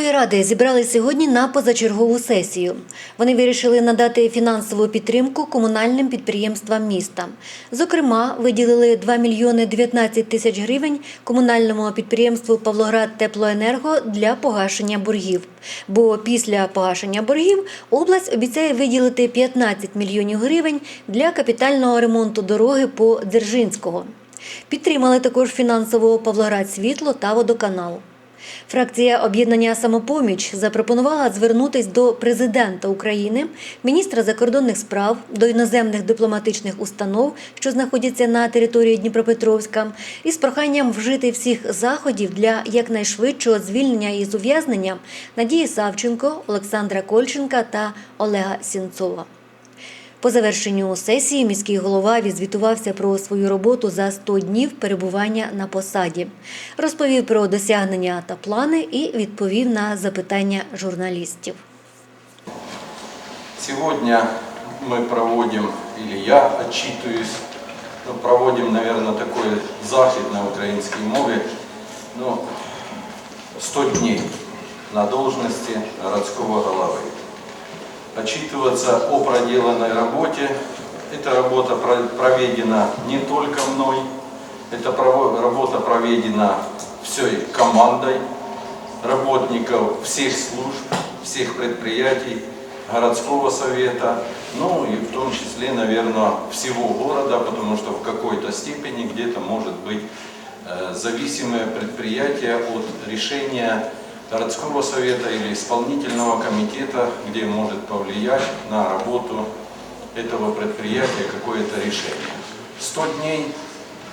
міської ради зібрали сьогодні на позачергову сесію. Вони вирішили надати фінансову підтримку комунальним підприємствам міста. Зокрема, виділили 2 мільйони 19 тисяч гривень комунальному підприємству Павлоград Теплоенерго для погашення боргів. Бо після погашення боргів область обіцяє виділити 15 мільйонів гривень для капітального ремонту дороги по Дзержинського. Підтримали також фінансово Павлоград Світло та водоканал. Фракція об'єднання Самопоміч запропонувала звернутись до президента України, міністра закордонних справ, до іноземних дипломатичних установ, що знаходяться на території Дніпропетровська, із проханням вжити всіх заходів для якнайшвидшого звільнення із ув'язнення Надії Савченко, Олександра Кольченка та Олега Сінцова. По завершенню сесії міський голова відзвітувався про свою роботу за 100 днів перебування на посаді, розповів про досягнення та плани і відповів на запитання журналістів. Сегодня мы проводим, или я отчитываюсь, ну, проводим, наверное, такой захід на українській мові, ну, 100 дней на должности городского головы. Отчитываться о проделанной работе. Эта работа про- проведена не только мной, эта работа проведена всей командой работников всех служб, всех предприятий, городского совета, ну и в том числе, наверное, всего города, потому что в какой-то степени где-то может быть э, зависимое предприятие от решения городского совета или исполнительного комитета, где может повлиять на работу этого предприятия какое-то решение. 100 дней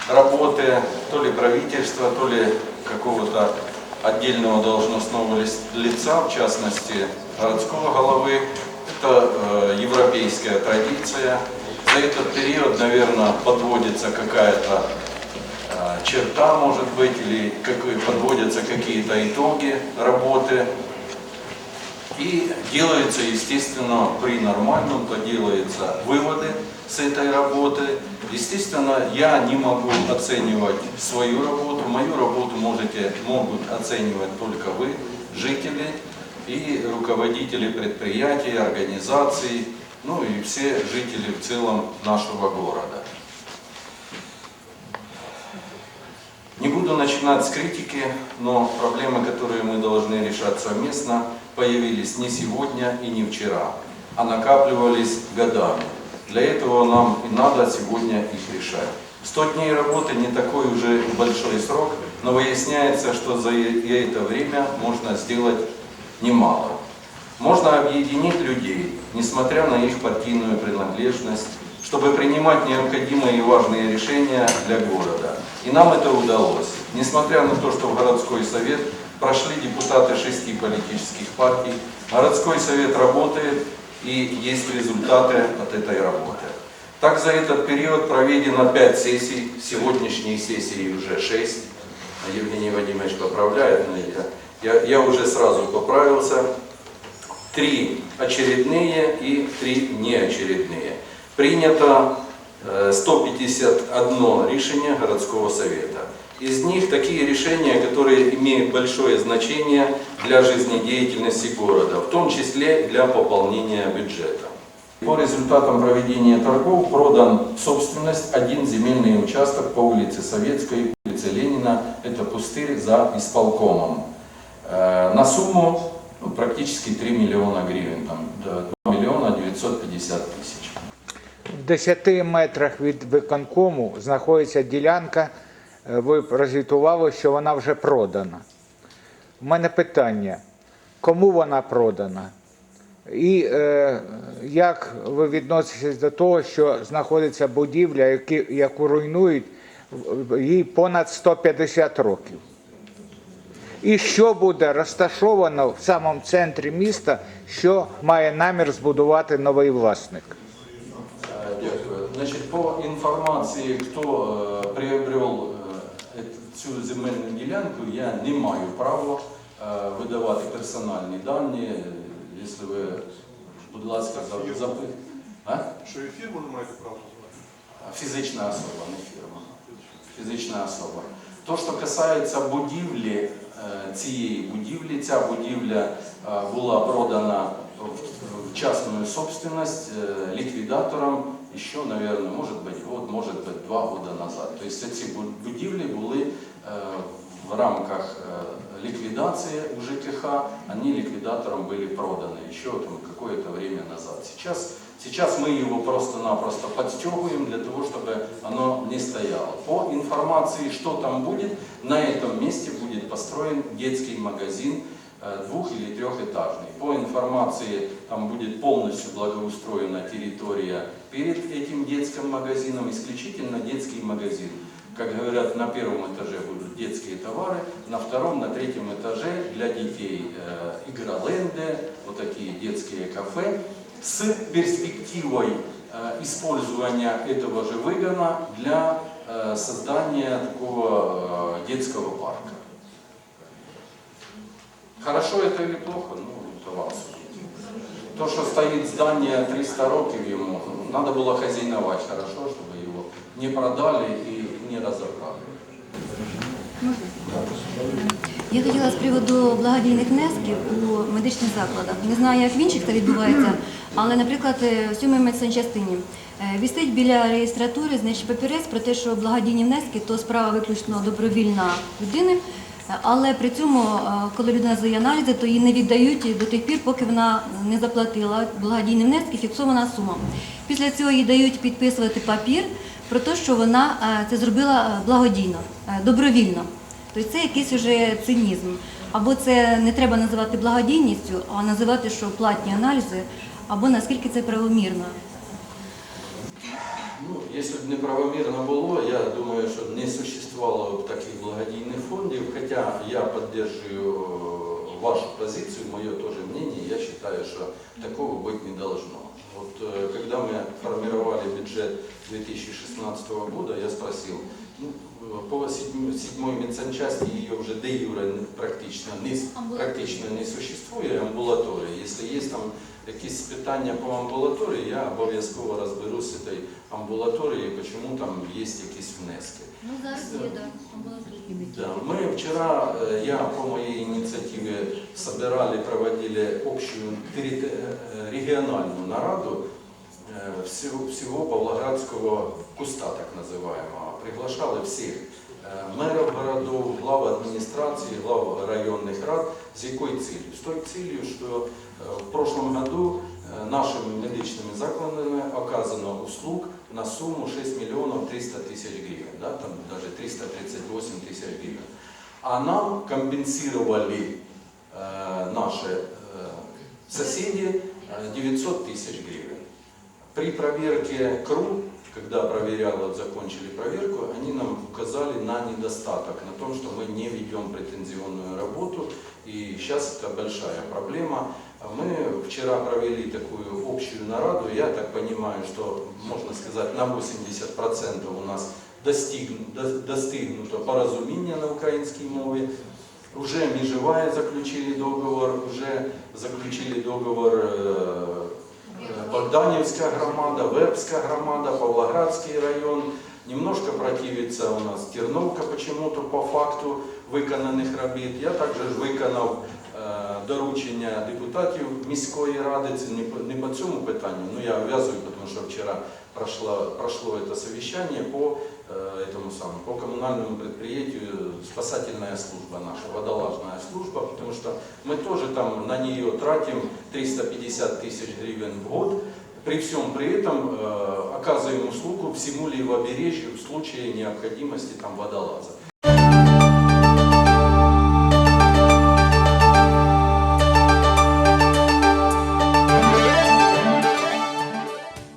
работы то ли правительства, то ли какого-то отдельного должностного лица, в частности городского головы. Это э, европейская традиция. За этот период, наверное, подводится какая-то черта, может быть, или какой- подводятся какие-то итоги работы. И делается, естественно, при нормальном, то делаются выводы с этой работы. Естественно, я не могу оценивать свою работу. Мою работу можете, могут оценивать только вы, жители и руководители предприятий, организаций, ну и все жители в целом нашего города. Буду начинать с критики, но проблемы, которые мы должны решать совместно, появились не сегодня и не вчера, а накапливались годами. Для этого нам и надо сегодня их решать. 100 дней работы не такой уже большой срок, но выясняется, что за это время можно сделать немало. Можно объединить людей, несмотря на их партийную принадлежность, чтобы принимать необходимые и важные решения для города. И нам это удалось. Несмотря на то, что в городской совет прошли депутаты шести политических партий, городской совет работает и есть результаты от этой работы. Так за этот период проведено пять сессий, сегодняшней сессии уже шесть. Евгений Вадимович поправляет, но я, я, я уже сразу поправился. Три очередные и три неочередные. Принято э, 151 решение городского совета. Из них такие решения, которые имеют большое значение для жизнедеятельности города, в том числе для пополнения бюджета. По результатам проведения торгов продан в собственность один земельный участок по улице Советской, улице Ленина, это пустырь за исполкомом. Э, На сумму ну, практически 3 миллиона гривен, там, да, 2 миллиона 950 тысяч. В 10 метрах від виконкому знаходиться ділянка. Е, Ви розвітували, що вона вже продана. У мене питання: кому вона продана? І е, як ви відноситесь до того, що знаходиться будівля, які, яку руйнують, їй понад 150 років? І що буде розташовано в самому центрі міста, що має намір збудувати новий власник? Дякую. Значить, по інформації, хто е, приобрел е, цю земельну ділянку, я не маю права е, видавати персональні дані. Якщо ви, будь ласка, за- запит. А? Що і фірму не маєте права назвати? Фізична особа, не фірма. Фізична особа. То, що касається будівлі, е, цієї будівлі, ця будівля е, була продана в- в частную собственность э, ликвидатором еще, наверное, может быть, год, может быть, два года назад. То есть ці бу- будівлі були е, в рамках э, ликвидации у ЖКХ, они ликвидатором были проданы еще там, какое-то время назад. Сейчас, сейчас мы его просто-напросто подстегиваем для того, чтобы оно не стояло. По информации, что там будет, на этом месте будет построен детский магазин э, двух- или трехэтажный. По информации, там будет полностью благоустроена территория перед этим детским магазином, исключительно детский магазин. Как говорят, на первом этаже будут детские товары, на втором, на третьем этаже для детей э, игроленды, вот такие детские кафе, с перспективой э, использования этого же выгона для э, создания такого э, детского парка. Хорошо это или плохо, ну, это вам судить. То, что стоит здание 300 років ему, надо было хозяиновать хорошо, чтобы его не продали и не разобрали. Я хотіла з приводу благодійних внесків у медичних закладах. Не знаю, як в інших це відбувається, але, наприклад, е, в сьомій медсанчастині е, біля реєстратури значить, папірець про те, що благодійні внески то справа виключно добровільна людини. Але при цьому, е, коли людина здає аналізи, то її не віддають до тих пір, поки вона не заплатила благодійні внески, фіксована сума. Після цього їй дають підписувати папір про те, що вона е, це зробила е, благодійно, е, добровільно. Тобто це якийсь уже цинізм. Або це не треба називати благодійністю, а називати, що платні аналізи, або наскільки це правомірно. Ну, если бы неправомірно було, я думаю, що не существовало б таких благодійних фондів, хотя я э, вашу позицию, мое тоже мнение, я считаю, что такого быть не должно. Вот э, когда мы формировали бюджет 2016 года, я спросил, ну, э, по седьмой, седьмой медсанчасти ее уже де юре практично не, с- практично не существує амбулаторії. Якщо є там якісь питання по амбулаторії, я обов'язково розберусь з цією амбулаторією, чому там є якісь внески. Ну зараз є, да, Да, мы вчера, э, я по моей инициативе собирали, проводили общую террит- э, региональную нараду э, всего, всего Павлоградского куста, так называемого. Приглашали всех э, мэров городов, глав администрации, глав районных рад. С какой целью? С той целью, что э, в прошлом году э, нашими медичными закладами оказано услуг на сумму 6 миллионов 300 тысяч гривен, да, там даже 338 тысяч гривен. А нам компенсировали э, наши э, соседи э, 900 тысяч гривен. При проверке КРУ, когда проверял, вот закончили проверку, они нам указали на недостаток, на том, что мы не ведем претензионную работу, и сейчас это большая проблема. Мы вчера провели такую общую нараду, я так понимаю, что, можно сказать, на 80% у нас достиг, до- достигнуто порозуміння на українській мові. Уже Межевая заключили договор, уже заключили договор э, э, Богданівська громада, Вепська громада, Павлоградський район. Немножко противиться у нас Терновка почему-то по факту виконаних робіт. Я також ж виконав е, доручення депутатів міської ради, це не по, не по цьому питанню, ну я обв'язую, тому що вчора прошло, прошло это совещание по э, этому самому, по коммунальному предприятию спасательная служба наша, водолажная служба, потому что мы тоже там на нее тратим 350 тысяч гривен в год, при всем при этом э, оказываем услугу всему левобережью в случае необходимости там водолаза.